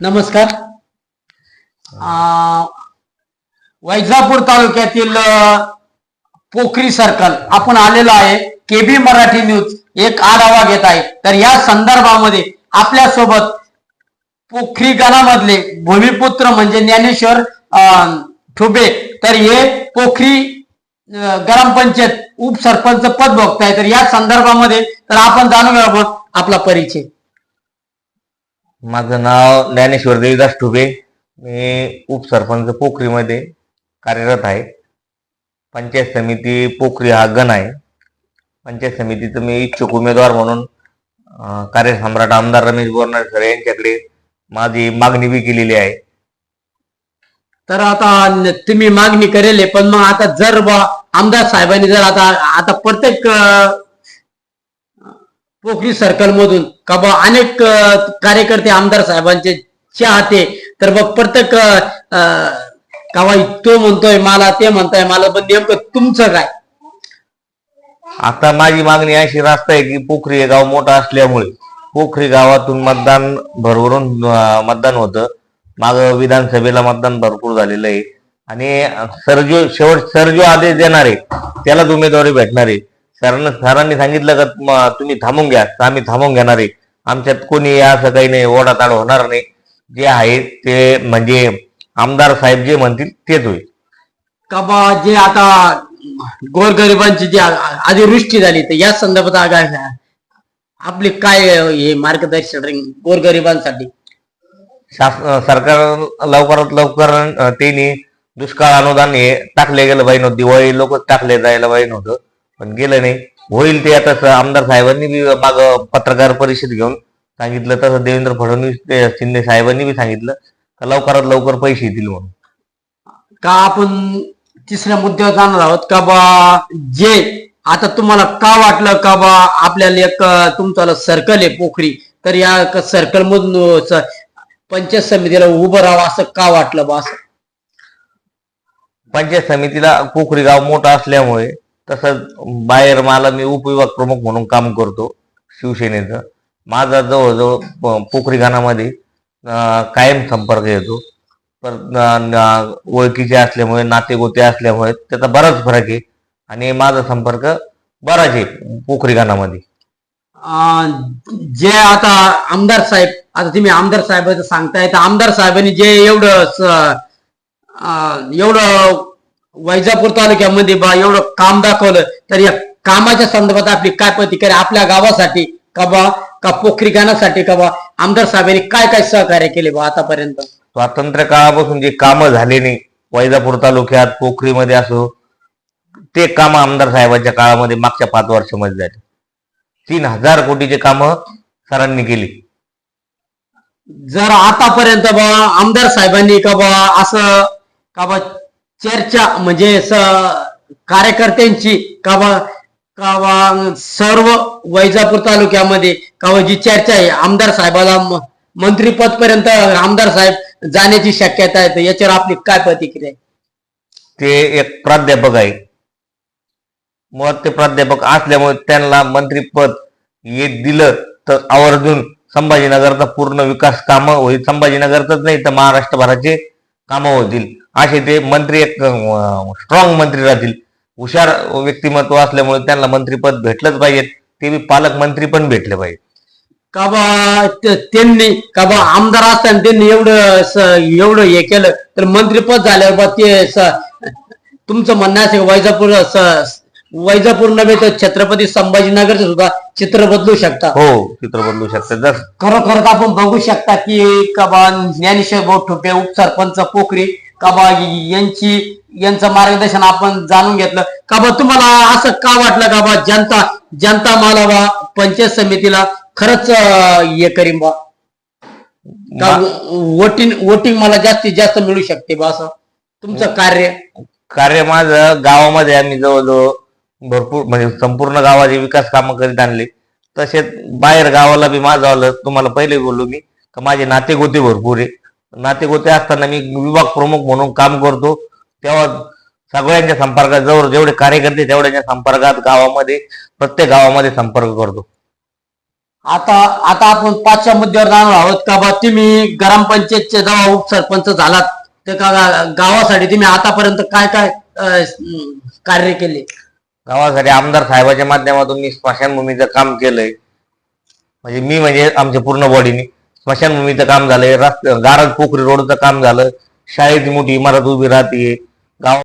नमस्कार. अं, वैजापूर तालुक्यातील पोखरी सर्कल आपण आलेलो आहे केबी मराठी न्यूज एक आढावा घेत आहे. तर या संदर्भामध्ये आपल्यासोबत पोखरी गणामधले भूमिपुत्र म्हणजे ज्ञानेश्वर अं, ठुबे. तर हे पोखरी ग्रामपंचायत उपसरपंच पद भोगताय. तर या संदर्भामध्ये तर आपण जाणून घेऊ आपला परिचय. माझं नाव ज्ञानेश्वर देवीदास ठुबे मी उपसरपंच पोखरीमध्ये कार्यरत आहे. पंचायत समिती पोखरी हा गण आहे. पंचायत समितीचं मी इच्छुक उमेदवार म्हणून कार्यसम्राट आमदार रमेश बोरनारे सर यांच्याकडे माझी मागणी बी केलेली आहे. तर आता तुम्ही मागणी करेल आहे, पण मग आता जर आमदार साहेबांनी जर आता आता प्रत्येक पोखरी सर्कल मधून. का बा अनेक कार्यकर्ते आमदार साहेबांचे चाहते. तर मग प्रत्येक का बा तो म्हणतोय मला ते म्हणताय मला पण नेमकं तुमचं काय? आता माझी मागणी अशी रास्त आहे की पोखरी हे गाव मोठं असल्यामुळे पोखरी गावातून मतदान भरभरून मतदान होतं. माग विधानसभेला मतदान भरपूर झालेलं आहे. आणि सरजो शेवट सरजो आदेश देणार आहे त्यालाच उमेदवारी भेटणार आहे. सरांना सरांनी सांगितलं का तुम्ही थांबून घ्या. तर आम्ही थांबून घेणार आहे. आमच्यात कोणी असं काही नाही ओढाताड होणार नाही. जे आहे ते म्हणजे आमदार साहेब जे म्हणतील तेच होईल. का बा जे आता गोरगरिबांची जी अतिवृष्टी झाली तर या संदर्भात आगा- आपले काय हे मार्गदर्शन गोरगरिबांसाठी? शासन सरकार लवकरात लवकर त्यांनी दुष्काळ अनुदान हे टाकले गेलं पाहिजे नव्हतं दिवाळी लोक टाकले जायला पाहिजे नव्हतं पण गेलं नाही. होईल ते आता आमदार साहेबांनी बी माग पत्रकार परिषद घेऊन सांगितलं तसं देवेंद्र फडणवीस ते शिंदे साहेबांनी बी सांगितलं का लवकरात लवकर पैसे येतील म्हणून. का आपण तिसऱ्या मुद्द्यावर जाणार आहोत? का बा जे आता तुम्हाला का वाटलं का बा आपल्याला एक तुमचं सर्कल आहे पोखरी. तर या सर्कल मधून पंचायत समितीला उभं राहावं असं का वाटलं बा असं? पंचायत समितीला पोखरी गाव मोठं असल्यामुळे तसंच बाहेर मला मी उपविभाग प्रमुख म्हणून काम करतो शिवसेनेचं. माझा जवळजवळ प- पोखरी कायम संपर्क येतो. पर ओळखीचे असल्यामुळे नातेगोते असल्यामुळे त्याचा बराच फरक आहे. आणि माझा संपर्क बराच आहे पोखरीखानामध्ये जे आता आमदार साहेब आता तुम्ही आमदार साहेबांचं सांगताय तर आमदार साहेबांनी जे एवढं स- एवढं वैजापूर तालुक्यामध्ये बा एवढं काम दाखवलं तर या कामाच्या संदर्भात आपली काय प्रतिक्रिया आपल्या गावासाठी? का बा का पोखरी गाण्यासाठी का बा? आमदार साहेबांनी काय काय सहकार्य केले बा आतापर्यंत? स्वातंत्र्य काळापासून जे कामं झाले नाही वैजापूर तालुक्यात पोखरीमध्ये असो ते काम आमदार साहेबांच्या काळामध्ये मागच्या पाच वर्षामध्ये झाले. तीन हजार कोटीचे कामं सरांनी केली. जर आतापर्यंत बा आमदार साहेबांनी का बा असं का बा चर्चा म्हणजे कार्यकर्त्यांची का बा का बा सर्व वैजापूर तालुक्यामध्ये का जी चर्चा आहे. आमदार साहेबाला मंत्रीपद पर्यंत आमदार साहेब जाण्याची शक्यता आहे. तर याच्यावर आपली काय प्रतिक्रिया ते एक प्राध्यापक आहे. मग ते प्राध्यापक असल्यामुळे त्यांना मंत्रीपद हे दिलं तर आवर्जून संभाजीनगरचा पूर्ण विकास कामं होईल. संभाजीनगरचाच नाही तर महाराष्ट्रभराचे कामं होतील असे ते मंत्री एक स्ट्रॉंग मंत्री राहतील. हुशार व्यक्तिमत्व असल्यामुळे त्यांना मंत्रीपद भेटलंच पाहिजे. ते बी पालकमंत्री पण भेटले पाहिजे. का बा त्यांनी का बा आमदार असताना त्यांनी एवढं एवढं हे केलं तर मंत्रीपद झाल्यावर बा ते तुमचं म्हणणं असेल वैजापूर वैजापूर नव्हे तर छत्रपती संभाजीनगरचं सुद्धा चित्र बदलू शकता. हो चित्र बदलू शकते. जर खरोखरच आपण बघू शकता की का बा ज्ञानेश्वर भाऊ ठोपे उपसरपंच पोखरी का बा यांची यांचं मार्गदर्शन आपण जाणून घेतलं. का बा तुम्हाला असं का वाटलं का बा जनता जनता मला बा पंचायत समितीला खरंच हे करीन बा. वोटिंग वोटिंग मला जास्तीत जास्त मिळू शकते बा असं. तुमचं कार्य? कार्य माझं गावामध्ये आम्ही जवळजवळ भरपूर म्हणजे संपूर्ण गावाचे विकास कामं करीत आणले. तसेच बाहेर गावाला बी माझं आलं तुम्हाला पहिले बोललो मी का माझे नातेगोते भरपूर आहे. नातेगोते असताना मी विभाग प्रमुख म्हणून काम करतो. तेव्हा सगळ्यांच्या संपर्कात जवळ जेवढे कार्यकर्ते तेवढ्यांच्या संपर्कात गावामध्ये प्रत्येक गावामध्ये संपर्क करतो. आता आता आपण पाचच्या मुद्द्यावर जाणार आहोत का बा? तुम्ही ग्रामपंचायतचे जेव्हा उपसरपंच झालात ते का गावासाठी तुम्ही आतापर्यंत काय काय कार्य केले? गावासाठी आमदार साहेबाच्या माध्यमातून मी स्मशानभूमीचं काम केलंय. म्हणजे मी म्हणजे आमच्या पूर्ण बॉडीने स्मशानभूमीचं काम झालंय रस्ते गारज पोखरी रोडचं काम झालं शाळेची मोठी इमारत उभी राहते